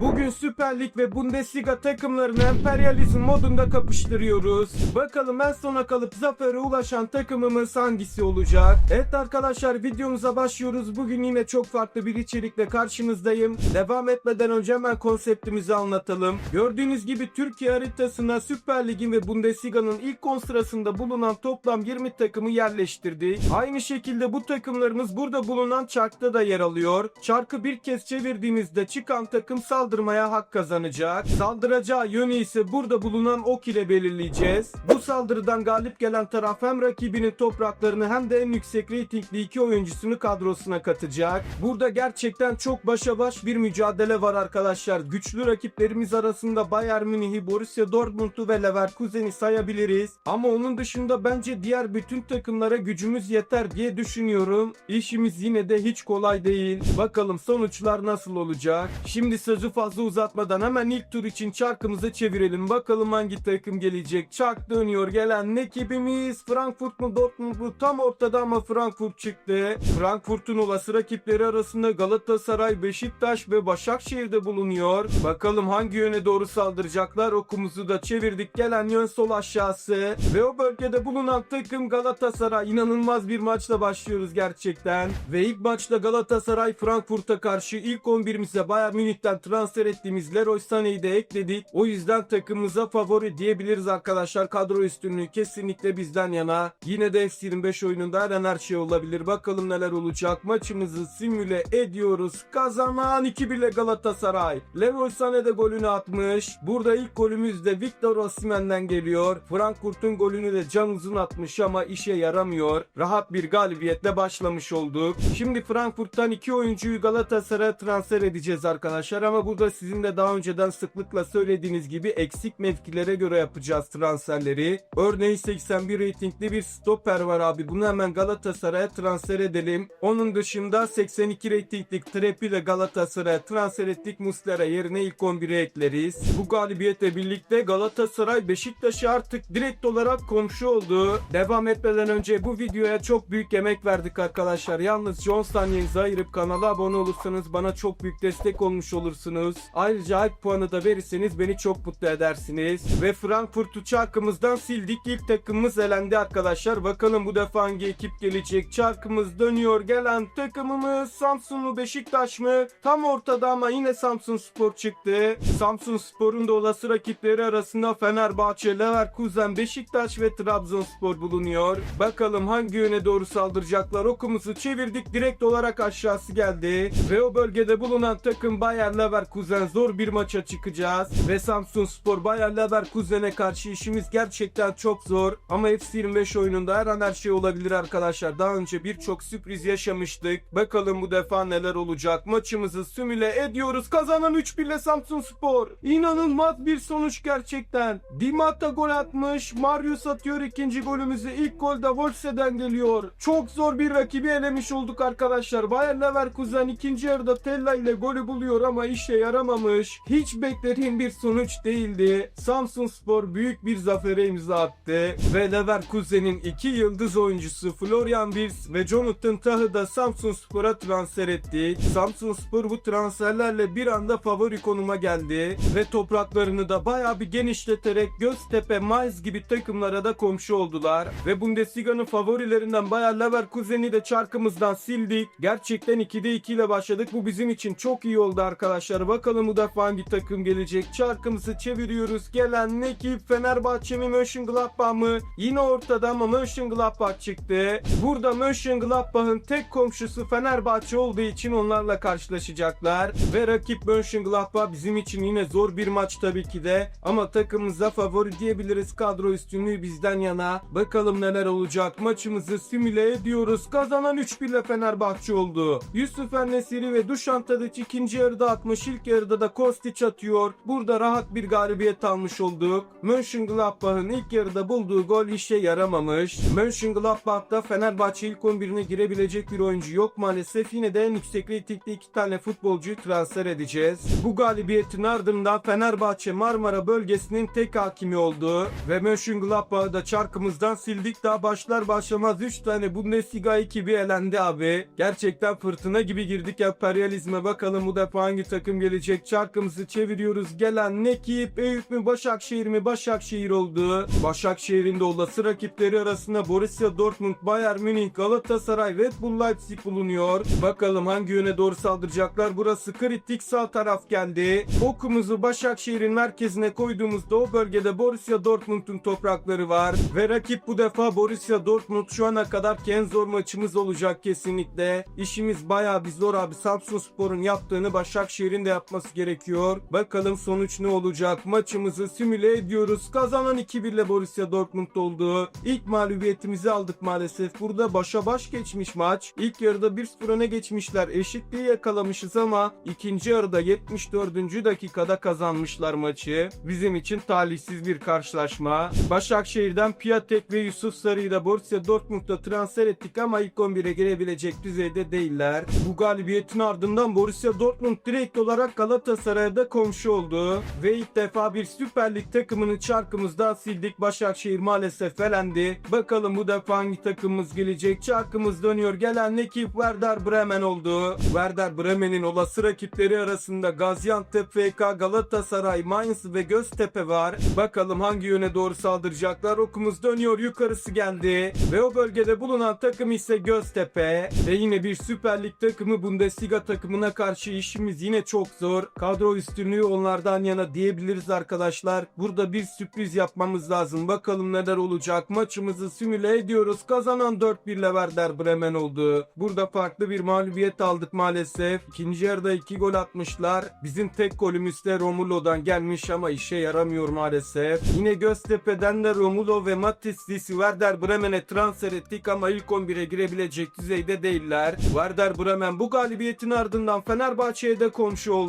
Bugün Süper Lig ve Bundesliga takımlarını emperyalizm modunda kapıştırıyoruz. Bakalım en sona kalıp zafere ulaşan takımımız hangisi olacak? Evet arkadaşlar videomuza başlıyoruz. Bugün yine çok farklı bir içerikle karşınızdayım. Devam etmeden önce hemen konseptimizi anlatalım. Gördüğünüz gibi Türkiye haritasına Süper Lig'in ve Bundesliga'nın ilk 10 sırasında bulunan toplam 20 takımı yerleştirdik. Aynı şekilde bu takımlarımız burada bulunan çarkta da yer alıyor. Çarkı bir kez çevirdiğimizde çıkan takım saldırmaya hak kazanacak. Saldıracağı yönü ise burada bulunan ok ile belirleyeceğiz. Bu saldırıdan galip gelen taraf hem rakibinin topraklarını hem de en yüksek reytingli iki oyuncusunu kadrosuna katacak. Burada gerçekten çok başa baş bir mücadele var arkadaşlar. Güçlü rakiplerimiz arasında Bayern Münih'i, Borussia Dortmund'u ve Leverkusen'i sayabiliriz. Ama onun dışında bence diğer bütün takımlara gücümüz yeter diye düşünüyorum. İşimiz yine de hiç kolay değil. Bakalım sonuçlar nasıl olacak? Şimdi sözü fazla uzatmadan hemen ilk tur için çarkımızı çevirelim. Bakalım hangi takım gelecek? Çark dönüyor. Gelen ekibimiz Frankfurt mu Dortmund mu? Tam ortada ama Frankfurt çıktı. Frankfurt'un olası rakipleri arasında Galatasaray, Beşiktaş ve Başakşehir'de bulunuyor. Bakalım hangi yöne doğru saldıracaklar? Okumuzu da çevirdik. Gelen yön sol aşağısı. Ve o bölgede bulunan takım Galatasaray. İnanılmaz bir maçla başlıyoruz gerçekten. Ve ilk maçta Galatasaray Frankfurt'a karşı ilk 11'imize Bayern Münih'ten transfer ettiğimiz Leroy Sané'yi de ekledik. O yüzden takımımıza favori diyebiliriz arkadaşlar. Kadro üstünlüğü kesinlikle bizden yana. Yine de F25 oyununda her an her şey olabilir. Bakalım neler olacak. Maçımızı simüle ediyoruz. Kazanan 2-1 ile Galatasaray. Leroy Sané de golünü atmış. Burada ilk golümüz de Victor Osimhen'den geliyor. Frankfurt'un golünü de Can Uzun atmış ama işe yaramıyor. Rahat bir galibiyetle başlamış olduk. Şimdi Frankfurt'tan iki oyuncuyu Galatasaray'a transfer edeceğiz arkadaşlar ama burada sizin de daha önceden sıklıkla söylediğiniz gibi eksik mevkilere göre yapacağız transferleri. Örneğin 81 reytingli bir stoper var abi. Bunu hemen Galatasaray'a transfer edelim. Onun dışında 82 reytinglik Trep ile Galatasaray'a transfer ettik. Muslera yerine ilk 11'e ekleriz. Bu galibiyetle birlikte Galatasaray Beşiktaş'a artık direkt olarak komşu oldu. Devam etmeden önce bu videoya çok büyük emek verdik arkadaşlar. Yalnızca 10 saniyenizi ayırıp kanala abone olursanız bana çok büyük destek olmuş olursunuz. Ayrıca hype puanı da verirseniz beni çok mutlu edersiniz. Ve Frankfurt'u çarkımızdan sildik. İlk takımımız elendi arkadaşlar. Bakalım bu defa hangi ekip gelecek? Çarkımız dönüyor. Gelen takımımız Samsun mu Beşiktaş mı? Tam ortada ama yine Samsun Spor çıktı. Samsun Spor'un da olası rakipleri arasında Fenerbahçe, Leverkusen, Beşiktaş ve Trabzonspor bulunuyor. Bakalım hangi yöne doğru saldıracaklar? Okumuzu çevirdik. Direkt olarak aşağısı geldi. Ve o bölgede bulunan takım Bayer Leverkusen zor bir maça çıkacağız. Ve Samsun Spor Bayer Leverkusen'e karşı işimiz gerçekten çok zor. Ama FC25 oyununda her an her şey olabilir arkadaşlar. Daha önce birçok sürpriz yaşamıştık. Bakalım bu defa neler olacak. Maçımızı simüle ediyoruz. Kazanan 3-1 ile Samsun Spor. İnanılmaz bir sonuç gerçekten. Dimata gol atmış. Marius atıyor ikinci golümüzü. İlk gol de Wolfs'den geliyor. Çok zor bir rakibi elemiş olduk arkadaşlar. Bayer Leverkusen ikinci yarıda Tella ile golü buluyor ama işe yaramamış. Hiç beklediğim bir sonuç değildi. Samsun Spor büyük bir zafere imza attı. Ve Leverkusen'in iki yıldız oyuncusu Florian Wirtz ve Jonathan Tah'ı da Samsun Spor'a transfer etti. Samsun Spor bu transferlerle bir anda favori konuma geldi. Ve topraklarını da bayağı bir genişleterek Göztepe, Mainz gibi takımlara da komşu oldular. Ve Bundesliga'nın favorilerinden Bayer Leverkusen'i de çarkımızdan sildik. Gerçekten 2'de 2 ile başladık. Bu bizim için çok iyi oldu arkadaşlar. Bakalım bu defa hangi takım gelecek? Çarkımızı çeviriyoruz. Gelen ekip Fenerbahçe mi Mönchengladbach mı? Yine ortada ama Mönchengladbach çıktı. Burada Mönchengladbach'ın tek komşusu Fenerbahçe olduğu için onlarla karşılaşacaklar. Ve rakip Mönchengladbach bizim için yine zor bir maç tabii ki de. Ama takımımıza favori diyebiliriz. Kadro üstünlüğü bizden yana. Bakalım neler olacak. Maçımızı simüle ediyoruz. Kazanan 3-1 ile Fenerbahçe oldu. Yusuf Nesiri ve Dušan Tadić ikinci yarıda atmış. İlk yarıda da Kostić atıyor. Burada rahat bir galibiyet almış olduk. Mönchengladbach'ın ilk yarıda bulduğu gol işe yaramamış. Mönchengladbach'ta Fenerbahçe ilk 11'ine girebilecek bir oyuncu yok maalesef. Yine de en yüksek reytingli iki tane futbolcuyu transfer edeceğiz. Bu galibiyetin ardından Fenerbahçe Marmara bölgesinin tek hakimi oldu. Ve Mönchengladbach'ı da çarkımızdan sildik. Daha başlar başlamaz 3 tane Bundesliga ekibi elendi abi. Gerçekten fırtına gibi girdik emperyalizme. Bakalım bu defa hangi takım gelecek. Çarkımızı çeviriyoruz. Gelen ekip Eyüp mü Başakşehir mi? Başakşehir oldu. Başakşehir'in de olası rakipleri arasında Borussia Dortmund, Bayern Münih, Galatasaray, Red Bull Leipzig bulunuyor. Bakalım hangi yöne doğru saldıracaklar. Burası kritik sağ taraf geldi. Okumuzu Başakşehir'in merkezine koyduğumuzda o bölgede Borussia Dortmund'un toprakları var. Ve rakip bu defa Borussia Dortmund şu ana kadar en zor maçımız olacak kesinlikle. İşimiz bayağı bir zor abi. Samsun Spor'un yaptığını Başakşehir'in de yapması gerekiyor. Bakalım sonuç ne olacak? Maçımızı simüle ediyoruz. Kazanan 2-1 ile Borussia Dortmund oldu. İlk mağlubiyetimizi aldık maalesef. Burada başa baş geçmiş maç. İlk yarıda 1-0 öne geçmişler. Eşitliği yakalamışız ama ikinci yarıda 74. dakikada kazanmışlar maçı. Bizim için talihsiz bir karşılaşma. Başakşehir'den Piatek ve Yusuf Sarı'yı da Borussia Dortmund'a transfer ettik ama ilk 11'e girebilecek düzeyde değiller. Bu galibiyetin ardından Borussia Dortmund direkt olarak Galatasaray'a da komşu oldu. Ve ilk defa bir Süper Lig takımını çarkımızdan sildik. Başakşehir maalesef elendi. Bakalım bu defa hangi takımımız gelecek? Çarkımız dönüyor. Gelen ekip Werder Bremen oldu. Werder Bremen'in olası rakipleri arasında Gaziantep FK, Galatasaray, Mainz ve Göztepe var. Bakalım hangi yöne doğru saldıracaklar? Okumuz dönüyor. Yukarısı geldi. Ve o bölgede bulunan takım ise Göztepe. Ve yine bir Süper Lig takımı Bundesliga takımına karşı işimiz yine çok zor. Kadro üstünlüğü onlardan yana diyebiliriz arkadaşlar. Burada bir sürpriz yapmamız lazım. Bakalım neler olacak. Maçımızı simüle ediyoruz. Kazanan 4-1 ile Werder Bremen oldu. Burada farklı bir mağlubiyet aldık maalesef. İkinci yarıda 2 gol atmışlar. Bizim tek golümüz de Romulo'dan gelmiş ama işe yaramıyor maalesef. Yine Göztepe'den de Romulo ve Matis'li Werder Bremen'e transfer ettik ama ilk 11'e girebilecek düzeyde değiller. Werder Bremen bu galibiyetin ardından Fenerbahçe'ye de komşu oldu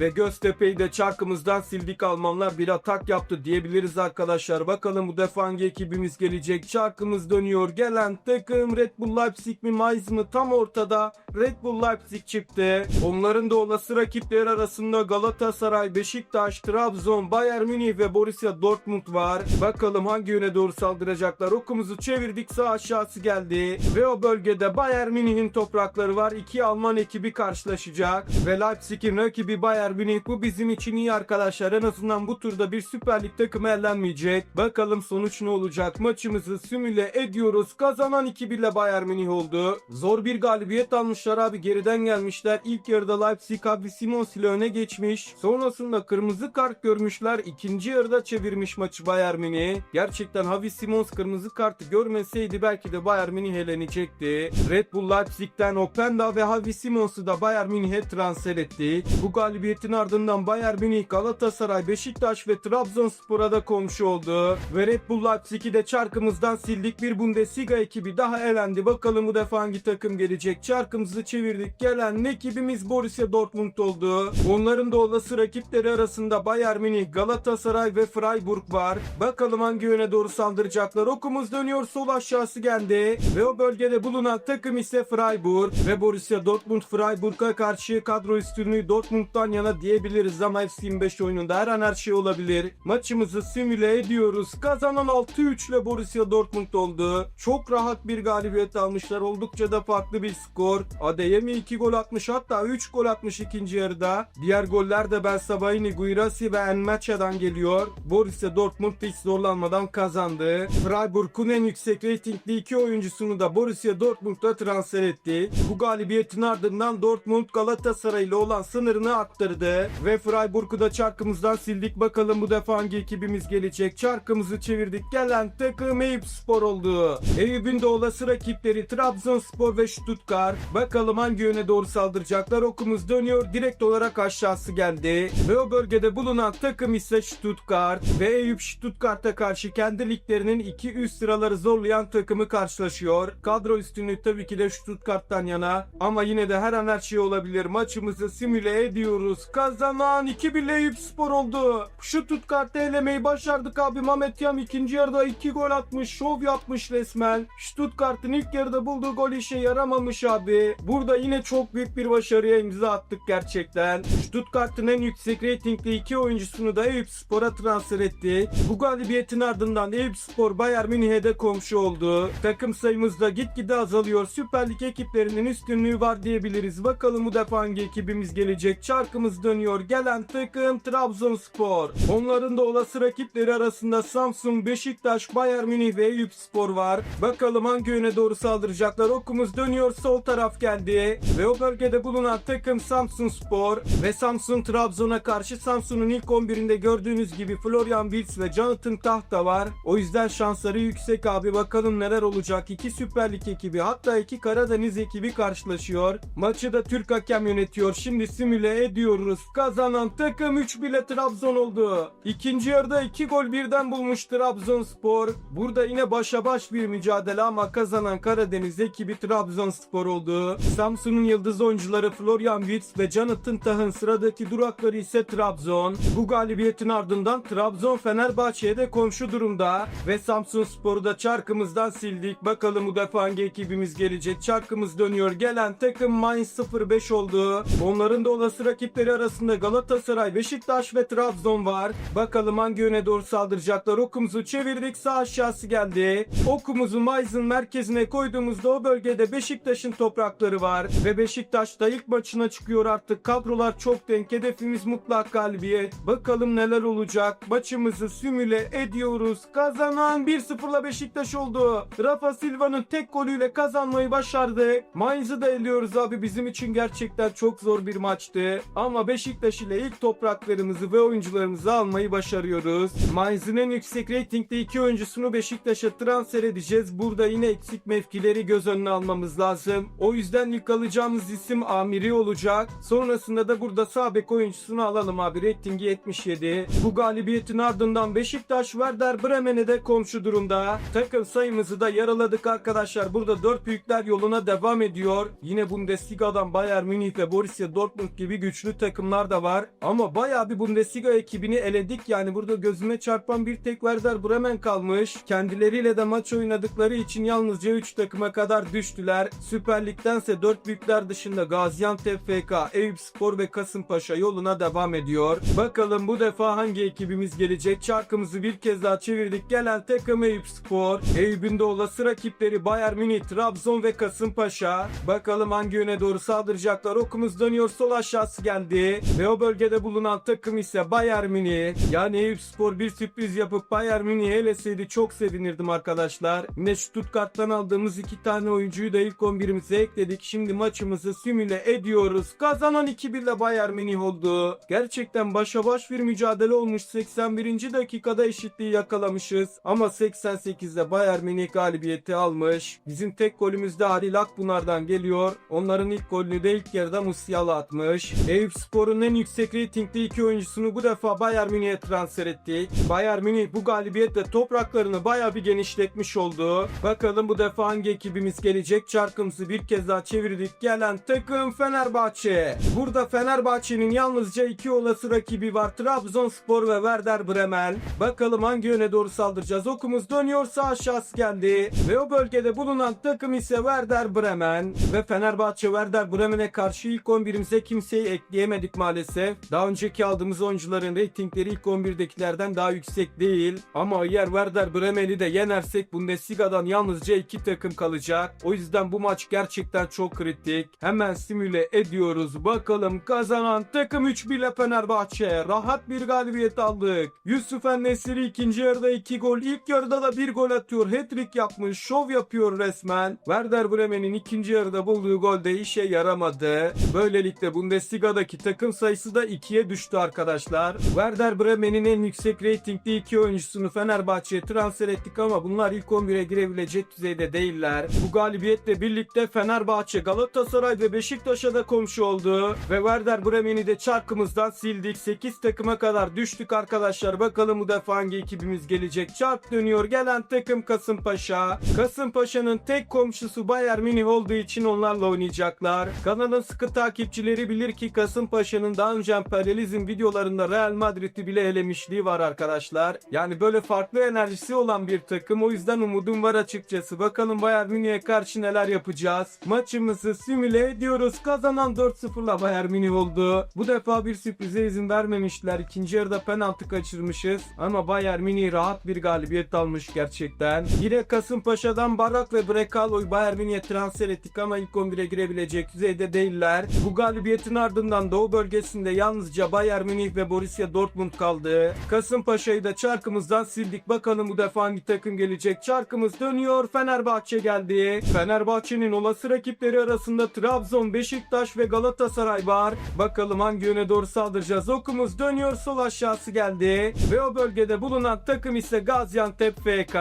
ve Göztepe'yi de çarkımızdan sildik Almanlar bir atak yaptı diyebiliriz arkadaşlar. Bakalım bu defa hangi ekibimiz gelecek? Çarkımız dönüyor. Gelen takım Red Bull Leipzig mi Mainz mı? Tam ortada Red Bull Leipzig çıktı. Onların da olası rakipleri arasında Galatasaray, Beşiktaş, Trabzon, Bayern Münih ve Borussia Dortmund var. Bakalım hangi yöne doğru saldıracaklar. Okumuzu çevirdik sağ aşağısı geldi. Ve o bölgede Bayern Münih'in toprakları var. İki Alman ekibi karşılaşacak. Ve Leipzig'in rakibi Bayern Münih. Bu bizim için iyi arkadaşlar. En azından bu turda bir Süper Lig takımı elenmeyecek. Bakalım sonuç ne olacak. Maçımızı simüle ediyoruz. Kazanan 2-1 ile Bayern Münih oldu. Zor bir galibiyet almışlar abi. Geriden gelmişler. İlk yarıda Leipzig abi Simons ile öne geçmiş. Sonrasında kırmızı kart görmüşler. İkinci yarıda çevirmiş maçı Bayern Münih. Gerçekten Javi Simons kırmızı kartı görmeseydi belki de Bayern Münih elenecekti. Red Bull Leipzig'ten Openda ve Javi Simons'u da Bayern Münih'e transfer etti. Bu galibiyetin ardından Bayern Münih, Galatasaray, Beşiktaş ve Trabzonspor'a da komşu oldu. Ve Red Bull Leipzig'i de çarkımızdan sildik. Bir Bundesliga ekibi daha elendi. Bakalım bu defa hangi takım gelecek? Çarkımızı çevirdik. Gelen ekibimiz Borussia Dortmund oldu. Onların da olası rakipleri arasında Bayern Münih, Galatasaray ve Freiburg var. Bakalım hangi yöne doğru saldıracaklar. Okumuz dönüyor sol aşağısı geldi. Ve o bölgede bulunan takım ise Freiburg. Ve Borussia Dortmund Freiburg'a karşı kadro üstünlüğü Dortmund'dan yana diyebiliriz ama FC25 oyununda her an her şey olabilir. Maçımızı simüle ediyoruz. Kazanan 6-3 ile Borussia Dortmund oldu. Çok rahat bir galibiyet almışlar. Oldukça da farklı bir skor. Adeyemi 2 gol atmış hatta 3 gol atmış ikinci yarıda. Diğer goller de Ben Sabaini, Guirassi ve Enmeça'dan geliyor. Borussia Dortmund hiç zorlanmadan kazandı. Freiburg'un en yüksek reytingli iki oyuncusunu da Borussia Dortmund'a transfer etti. Bu galibiyetin ardından Dortmund Galatasaray ile olan sınırını arttırdı. Ve Freiburg'u da çarkımızdan sildik. Bakalım bu defa hangi ekibimiz gelecek? Çarkımızı çevirdik. Gelen takım Eyüp Spor oldu. Eyüp'ün de olası rakipleri Trabzonspor ve Stuttgart. Bakalım hangi yöne doğru saldıracaklar? Okumuz dönüyor. Direkt olarak aşağısı geldi. Ve o bölgede bulunan takım ise Stuttgart. Ve Eyüp Stuttgart'a karşı kendi liglerinin iki üst sıraları zorlayan takımı karşılaşıyor. Kadro üstünlüğü tabii ki de Stuttgart'tan yana. Ama yine de her an her şey olabilir. Maçımızı simüle ediyoruz. Kazanan 2-1 Eyüp Spor oldu. Stuttgart'ı elemeyi başardık abi. Mehmet Yam ikinci yarıda 2 gol atmış. Şov yapmış resmen. Stuttgart'ın ilk yarıda bulduğu gol işe yaramamış abi. Burada yine çok büyük bir başarıya imza attık gerçekten. Stuttgart'ın en yüksek reytingli iki oyuncusunu da Eyüp Spor'a transfer etti. Bu galibiyetin ardından Eyüp Spor Bayern Münih'e de komşu oldu. Takım sayımız da gitgide azalıyor. Süper Lig ekiplerinin üstünlüğü var diyebiliriz. Bakalım bu defa hangi ekibimiz gelecek? Gelecek. Çarkımız dönüyor. Gelen takım Trabzonspor. Onların da olası rakipleri arasında Samsun, Beşiktaş, Bayern Münih ve Eyüpspor var. Bakalım hangi yöne doğru saldıracaklar. Okumuz dönüyor. Sol taraf geldi. Ve o bölgede bulunan takım Samsun Spor. Ve Samsun Trabzon'a karşı Samsun'un ilk 11'inde gördüğünüz gibi Florian Wirtz ve Jonathan Tahta var. O yüzden şansları yüksek abi. Bakalım neler olacak. İki Süper Lig ekibi hatta iki Karadeniz ekibi karşılaşıyor. Maçı da Türk hakem yönetiyor. Şimdi simüle ediyoruz. Kazanan takım 3 bile Trabzon oldu. İkinci yarıda 2 gol birden bulmuş Trabzonspor. Burada yine başa baş bir mücadele ama kazanan Karadeniz ekibi Trabzonspor oldu. Samsun'un yıldız oyuncuları Florian Wirtz ve Jonathan Tah'ın sıradaki durakları ise Trabzon. Bu galibiyetin ardından Trabzon Fenerbahçe'ye de komşu durumda ve Samsun Spor'u da çarkımızdan sildik. Bakalım bu defa hangi ekibimiz gelecek? Çarkımız dönüyor. Gelen takım Mainz 05 oldu. Onların da olası rakipleri arasında Galatasaray, Beşiktaş ve Trabzon var. Bakalım hangi yöne doğru saldıracaklar? Okumuzu çevirdik. Sağ aşağısı geldi. Okumuzu Mainz'ın merkezine koyduğumuzda o bölgede Beşiktaş'ın toprakları var. Ve Beşiktaş da ilk maçına çıkıyor artık. Kadrolar çok denk. Hedefimiz mutlak galibiyet. Bakalım neler olacak? Maçımızı simüle ediyoruz. Kazanan 1-0'la Beşiktaş oldu. Rafa Silva'nın tek golüyle kazanmayı başardık. Mainz'ı da eliyoruz abi. Bizim için gerçekten çok zor bir maçtı. Ama Beşiktaş ile ilk topraklarımızı ve oyuncularımızı almayı başarıyoruz. Mainz'ın en yüksek reytingde iki oyuncusunu Beşiktaş'a transfer edeceğiz. Burada yine eksik mevkileri göz önüne almamız lazım. O yüzden ilk alacağımız isim Amiri olacak. Sonrasında da burada sağ bek oyuncusunu alalım abi. Reytingi 77. Bu galibiyetin ardından Beşiktaş Werder Bremen'e de komşu durumda. Takım sayımızı da yaraladık arkadaşlar. Burada dört büyükler yoluna devam ediyor. Yine Bundesliga'dan Bayern Münih ve Borussia Dortmund gibi güçlü takımlar da var. Ama bayağı bir Bundesliga ekibini eledik. Yani burada gözüme çarpan bir tek Werder Bremen kalmış. Kendileriyle de maç oynadıkları için yalnızca 3 takıma kadar düştüler. Süper Lig'dense 4 büyükler dışında Gaziantep FK, Eyüpspor ve Kasımpaşa yoluna devam ediyor. Bakalım bu defa hangi ekibimiz gelecek? Çarkımızı bir kez daha çevirdik. Gelen takım Eyüpspor. Eyüp'ün de olası rakipleri Bayern Münih, Trabzon ve Kasımpaşa. Bakalım hangi yöne doğru saldıracaklar. Okumuz dönüyor. Sol aşağısı geldi. Ve o bölgede bulunan takım ise Bayern Münih. Yani Eyüpspor bir sürpriz yapıp Bayern Münih'i eleseydi çok sevinirdim arkadaşlar. Yine Stuttgart'tan aldığımız iki tane oyuncuyu da ilk 11'imize ekledik. Şimdi maçımızı simüle ediyoruz. Kazanan 2-1 ile Bayern Münih oldu. Gerçekten başa baş bir mücadele olmuş. 81. dakikada eşitliği yakalamışız. Ama 88'de Bayern Münih galibiyeti almış. Bizim tek golümüz de Halil Akpınar'dan geliyor. Onların ilk golünü de ilk yarıda Musiala atmış. Eyüpspor'un en yüksek reytingli iki oyuncusunu bu defa Bayern Münih'e transfer ettik. Bayern Münih bu galibiyetle topraklarını bayağı bir genişletmiş oldu. Bakalım bu defa hangi ekibimiz gelecek? Çarkımızı bir kez daha çevirdik. Gelen takım Fenerbahçe. Burada Fenerbahçe'nin yalnızca iki olası rakibi var. Trabzonspor ve Werder Bremen. Bakalım hangi yöne doğru saldıracağız? Okumuz dönüyorsa aşağısı geldi. Ve o bölgede bulunan takım ise Werder Bremen. Ve Fenerbahçe Werder Bremen'e karşı ilk 11'imize kimseyi ekleyemedik maalesef. Daha önceki aldığımız oyuncuların reytingleri ilk 11'dekilerden daha yüksek değil. Ama eğer Werder Bremen'i de yenersek Bundesliga'dan yalnızca iki takım kalacak. O yüzden bu maç gerçekten çok kritik. Hemen simüle ediyoruz. Bakalım kazanan takım 3 bile Fenerbahçe. Rahat bir galibiyet aldık. Yusuf Nesiri ikinci yarıda 2 gol. ilk yarıda da 1 gol atıyor. Hat-trick yapmış. Şov yapıyor resmen. Werder Bremen'in ikinci yarıda bulduğu gol de işe yaramadı. Böylelikle Bundesliga'daki takım sayısı da 2'ye düştü arkadaşlar. Werder Bremen'in en yüksek reytingli iki oyuncusunu Fenerbahçe'ye transfer ettik ama bunlar ilk 11'e girebilecek düzeyde değiller. Bu galibiyetle birlikte Fenerbahçe, Galatasaray ve Beşiktaş'a da komşu oldu. Ve Werder Bremen'i de çarkımızdan sildik. 8 takıma kadar düştük arkadaşlar. Bakalım bu defa hangi ekibimiz gelecek. Çark dönüyor. Gelen takım Kasımpaşa. Kasımpaşa'nın tek komşusu Bayern Münih olduğu için onlarla oynayacaklar. Kanalın sıkı takipçileri bilir ki Kasımpaşa'nın daha önce emperyalizm videolarında Real Madrid'i bile elemişliği var arkadaşlar. Yani böyle farklı enerjisi olan bir takım. O yüzden umudum var açıkçası. Bakalım Bayern Münih'e karşı neler yapacağız. Maçımızı simüle ediyoruz. Kazanan 4-0'la Bayern Münih oldu. Bu defa bir sürprize izin vermemişler. İkinci yarıda penaltı kaçırmışız. Ama Bayern Münih rahat bir galibiyet almış gerçekten. Yine Kasımpaşa'dan Barak ve Brekalo'yu Bayern Münih'e transfer ettik ama ilk 11'e girebilecek düzeyde değiller. Bu galibiyetin ardından Doğu bölgesinde yalnızca Bayern Münih ve Borussia Dortmund kaldı. Kasımpaşa'yı da çarkımızdan sildik. Bakalım bu defa hangi takım gelecek? Çarkımız dönüyor. Fenerbahçe geldi. Fenerbahçe'nin olası rakipleri arasında Trabzon, Beşiktaş ve Galatasaray var. Bakalım hangi yöne doğru saldıracağız? Okumuz dönüyor. Sol aşağısı geldi. Ve o bölgede bulunan takım ise Gaziantep FK.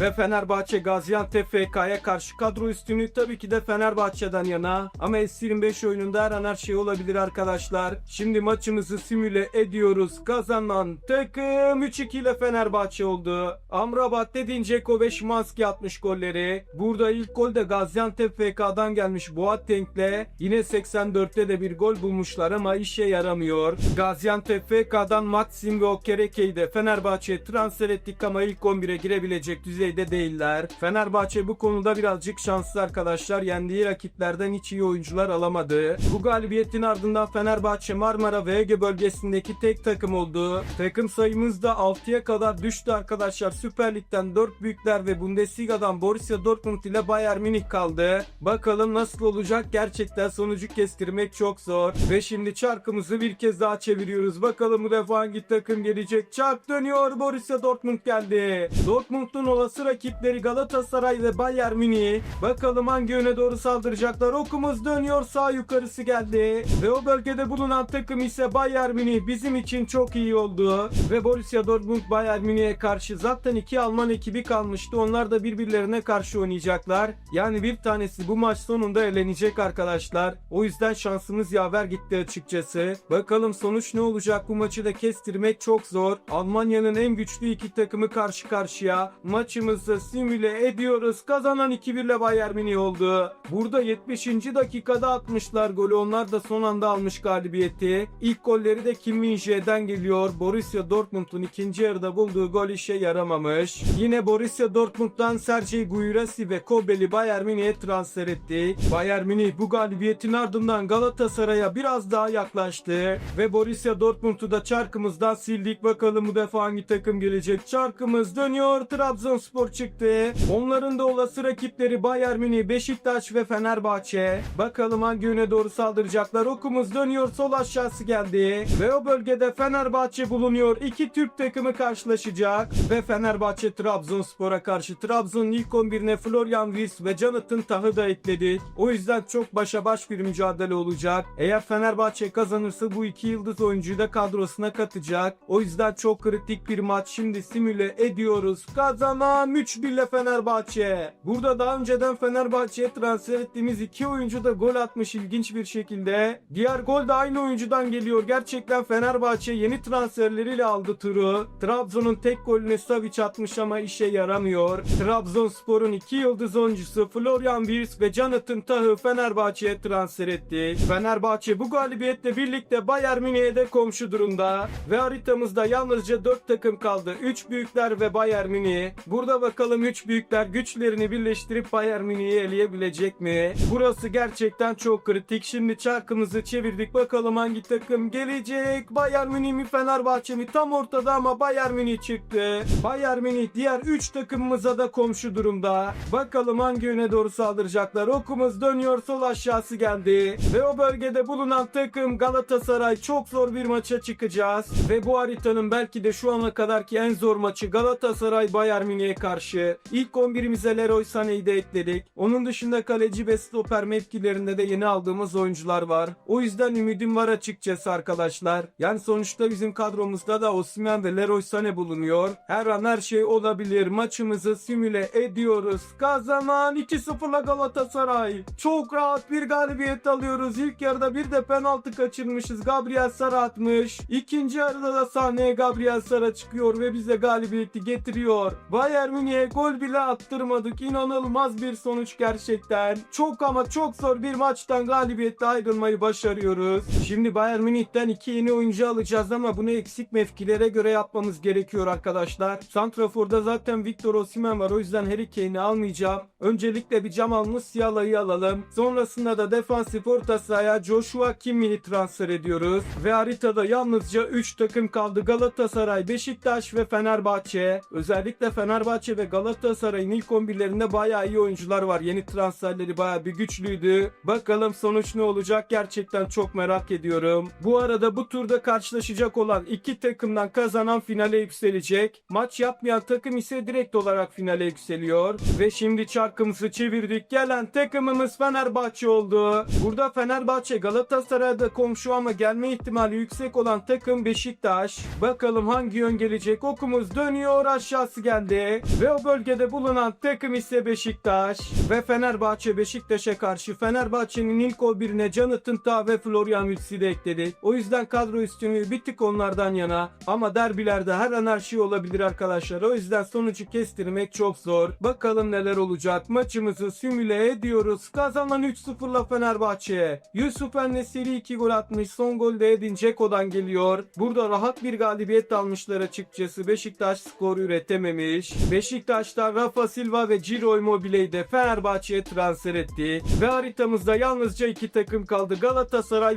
Ve Fenerbahçe Gaziantep FK'ya karşı kadro üstünlüğü tabii ki de Fenerbahçe'den yana. Ama S25 oyununda her an her şey olabilir arkadaşlar. Şimdi maçımızı simüle ediyoruz. Kazanan takım 3-2 ile Fenerbahçe oldu. Amrabat dediğin Ceko ve Şimanski atmış golleri. Burada ilk gol de Gaziantep FK'dan gelmiş Boateng'le. Yine 84'te de bir gol bulmuşlar ama işe yaramıyor. Gaziantep FK'dan Maxim ve Okereke'yi de Fenerbahçe'ye transfer ettik ama ilk 11'e girebilecek düzeyde değiller. Fenerbahçe bu konuda birazcık şanslı arkadaşlar. Yendiği rakiplerden hiç iyi oyuncular alamadı. Bu galibiyetin ardından Fenerbahçe Marmara ve Ege bölgesindeki tek takım oldu. Takım sayımız da 6'ya kadar düştü arkadaşlar. Süper Lig'den 4 büyükler ve Bundesliga'dan Borussia Dortmund ile Bayern Münih kaldı. Bakalım nasıl olacak? Gerçekten sonucu kestirmek çok zor. Ve şimdi çarkımızı bir kez daha çeviriyoruz. Bakalım bu defa hangi takım gelecek? Çark dönüyor. Borussia Dortmund geldi. Dortmund'un olası rakipleri Galatasaray ve Bayern Münih. Bakalım hangi yöne doğru saldıracaklar? Okumuz dönüyor. Sağ yukarısı geldi. Ve o bölgede bulunan takım ise Bayern Münih. Bizim için çok iyi oldu. Ve Borussia Dortmund Bayern Münih'e karşı zaten iki Alman ekibi kalmıştı. Onlar da birbirlerine karşı oynayacaklar. Yani bir tanesi bu maç sonunda elenecek arkadaşlar. O yüzden şansımız yaver gitti açıkçası. Bakalım sonuç ne olacak bu maçı da kestirmek çok zor. Almanya'nın en güçlü iki takımı karşı karşıya. Maçımızı simüle ediyoruz. Kazanan 2-1 ile Bayern Münih oldu. Burada 70. dakikada atmışlar golü. Onlar da son anda almış galibiyeti. İlk golleri de Kim Min-jae'den geliyor. Borussia Dortmund'un ikinci yarıda bulduğu gol işe yaramamış. Yine Borussia Dortmund'dan Sergej Guirassy ve Kobel'i Bayern Münih'e transfer etti. Bayern Münih bu galibiyetin ardından Galatasaray'a biraz daha yaklaştı. Ve Borussia Dortmund'u da çarkımızdan sildik. Bakalım bu defa hangi takım gelecek? Çarkımız dönüyor. Trabzonspor çıktı. Onların da olası rakipleri Bayern Münih, Beşiktaş ve Fenerbahçe. Bakalım hangi yöne doğru saldıracaklar? Okumuz dönüyor. Sol aşağısı geldi. Ve o bölgede Fenerbahçe bulunuyor. İki Türk takımı karşılaşacak. Ve Fenerbahçe Trabzonspor'a karşı Trabzon'un ilk 11'ine Florian Wirtz ve Jonathan Tah'ı da ekledik. O yüzden çok başa baş bir mücadele olacak. Eğer Fenerbahçe kazanırsa bu iki yıldız oyuncuyu da kadrosuna katacak. O yüzden çok kritik bir maç şimdi simüle ediyoruz. Kazanan 3-1 ile Fenerbahçe. Burada daha önceden Fenerbahçe'ye transfer ettiğimiz iki oyuncu da gol atmış ilginç bir şekilde. Diğer gol de aynı oyuncudan geliyor. Gerçekten Fenerbahçe yeni transferleriyle aldı turu. Trabzon'un tek golünü Savic atmış ama işe yaramıyor. Trabzonspor'un iki yıldız oyuncusu Florian Wirtz ve Jonathan Tah'ı Fenerbahçe'ye transfer etti. Fenerbahçe bu galibiyetle birlikte Bayern Münih'e de komşu durumda. Ve haritamızda yalnızca 4 takım kaldı. 3 büyükler ve Bayern Münih. Burada bakalım 3 büyükler güçlerini birleştirip Bayern Münih'i eleyebilecek mi? Burası gerçekten çok kritik. Şimdi çarkımızı çevirdik. Bakalım hangi takım gelecek? Bayern Münih mi Fenerbahçe mi? Tam ortada ama Bayern Münih çıktı. Bayern Münih diğer 3 takımımıza da komşu durumda. Bakalım hangi yöne doğru saldıracaklar? Okumuz dönüyor sol aşağısı geldi. Ve o bölgede bulunan takım Galatasaray çok zor bir maça çıkacağız. Ve bu haritanın belki de şu ana kadarki en zor maçı Galatasaray Bayern Münih'e karşı. İlk 11'imize Leroy Sané'yi de ekledik. Onun dışında kaleci ve stoper mevkilerinde de yeni aldığımız oyuncular var. O yüzden ümidim var açıkçası arkadaşlar. Yani sonuçta bizim kadromuzda da Osimhen ve Leroy Sané bulunuyor. Her an her şey olabilir. Maçımızı simüle ediyoruz. Kazanan 2-0'la Galatasaray. Çok rahat bir galibiyet alıyoruz. İlk yarıda bir de penaltı kaçırmışız. Gabriel Sara atmış. İkinci yarıda da sahneye Gabriel Sara çıkıyor ve bize galibiyeti getiriyor. Bayern Münih'e gol bile attırmadık. İnanılmaz bir sonuç gerçekten. Çok ama çok zor bir maçtan galibiyetle ayrılmayı başarıyoruz. Şimdi Bayern Münih'ten iki yeni oyuncu alacağız ama bunu eksik mevkilere göre yapmamız gerekiyor arkadaşlar. Santrafor'da zaten Victor Osimhen var. O yüzden Harry Kane'i almayacağım. Öncelikle bir Jamal Musiala'yı alalım. Sonrasında da defansif orta sahaya Joshua Kimmih'i transfer ediyoruz. Ve haritada yalnızca 3 takım kaldı. Galatasaray, Beşiktaş ve Fenerbahçe. Özellikle Fenerbahçe ve Galatasaray'ın ilk 11'lerinde bayağı iyi oyuncular var. Yeni transferleri bayağı bir güçlüydü. Bakalım sonuç ne olacak? Gerçekten gerçekten çok merak ediyorum. Bu arada bu turda karşılaşacak olan iki takımdan kazanan finale yükselecek. Maç yapmayan takım ise direkt olarak finale yükseliyor. Ve şimdi çarkımızı çevirdik. Gelen takımımız Fenerbahçe oldu. Burada Fenerbahçe Galatasaray'da komşu ama gelme ihtimali yüksek olan takım Beşiktaş. Bakalım hangi yön gelecek? Okumuz dönüyor aşağısı geldi. Ve o bölgede bulunan takım ise Beşiktaş. Ve Fenerbahçe Beşiktaş'a karşı Fenerbahçe'nin ilk 11'ine Jonathan Tah ve Florian Wirtz'i de ekledik. O yüzden kadro üstünlüğü bir tık onlardan yana. Ama derbilerde her an her şey olabilir arkadaşlar. O yüzden sonucu kestirmek çok zor. Bakalım neler olacak. Maçımızı simüle ediyoruz. Kazanan 3-0'la Fenerbahçe. Yusuf Ennesiri 2 gol atmış. Son gol de Edin Dzeko'dan geliyor. Burada rahat bir galibiyet almışlar açıkçası. Beşiktaş skor üretememiş. Beşiktaş'ta Rafa Silva ve Ciro Immobile'yi de Fenerbahçe'ye transfer etti. Ve haritamızda yalnızca iki takım kaldı. Galatasaray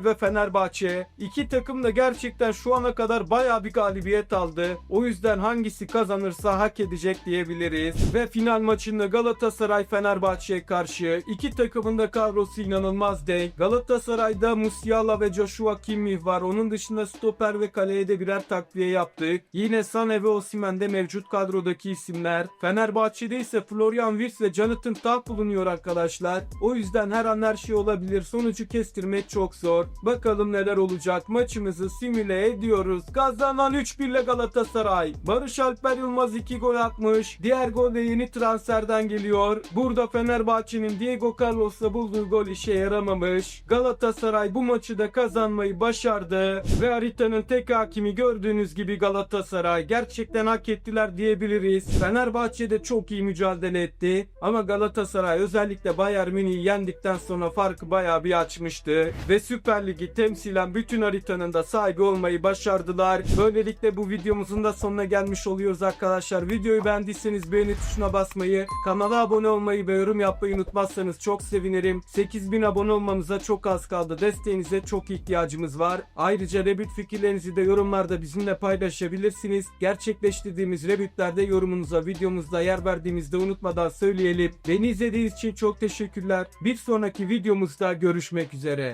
ve Fenerbahçe. İki takım da gerçekten şu ana kadar baya bir galibiyet aldı. O yüzden hangisi kazanırsa hak edecek diyebiliriz. Ve final maçında Galatasaray Fenerbahçe'ye karşı iki takımın da kadrosu inanılmaz denk. Galatasaray'da Musiala ve Joshua Kimmich var. Onun dışında stoper ve kaleye de birer takviye yaptık. Yine Sane ve Osimhen de mevcut kadrodaki isimler. Fenerbahçe'de ise Florian Wirtz ve Jonathan Tah bulunuyor arkadaşlar. O yüzden her an her şey olabilir. Sonucu kestirmek çok zor. Bakalım neler olacak. Maçımızı simüle ediyoruz. Kazanan 3-1 ile Galatasaray. Barış Alper Yılmaz 2 gol atmış. Diğer gol de yeni transferden geliyor. Burada Fenerbahçe'nin Diego Carlos'la bulduğu gol işe yaramamış. Galatasaray bu maçı da kazanmayı başardı. Ve haritanın tek hakimi gördüğünüz gibi Galatasaray. Gerçekten hak ettiler diyebiliriz. Fenerbahçe de çok iyi mücadele etti. Ama Galatasaray özellikle Bayern Münih'i yendikten sonra farkı bayağı bir açmıştı. Ve Süper Lig'i temsilen bütün haritanın da sahibi olmayı başardılar. Böylelikle bu videomuzun da sonuna gelmiş oluyoruz arkadaşlar. Videoyu beğendiyseniz beğeni tuşuna basmayı, kanala abone olmayı ve yorum yapmayı unutmazsanız çok sevinirim. 8000 abone olmamıza çok az kaldı. Desteğinize çok ihtiyacımız var. Ayrıca Rebüt fikirlerinizi de yorumlarda bizimle paylaşabilirsiniz. Gerçekleştirdiğimiz Rebütlerde yorumunuza videomuzda yer verdiğimizde unutmadan söyleyelim. Beni izlediğiniz için çok teşekkürler. Bir sonraki videomuzda görüşmek üzere.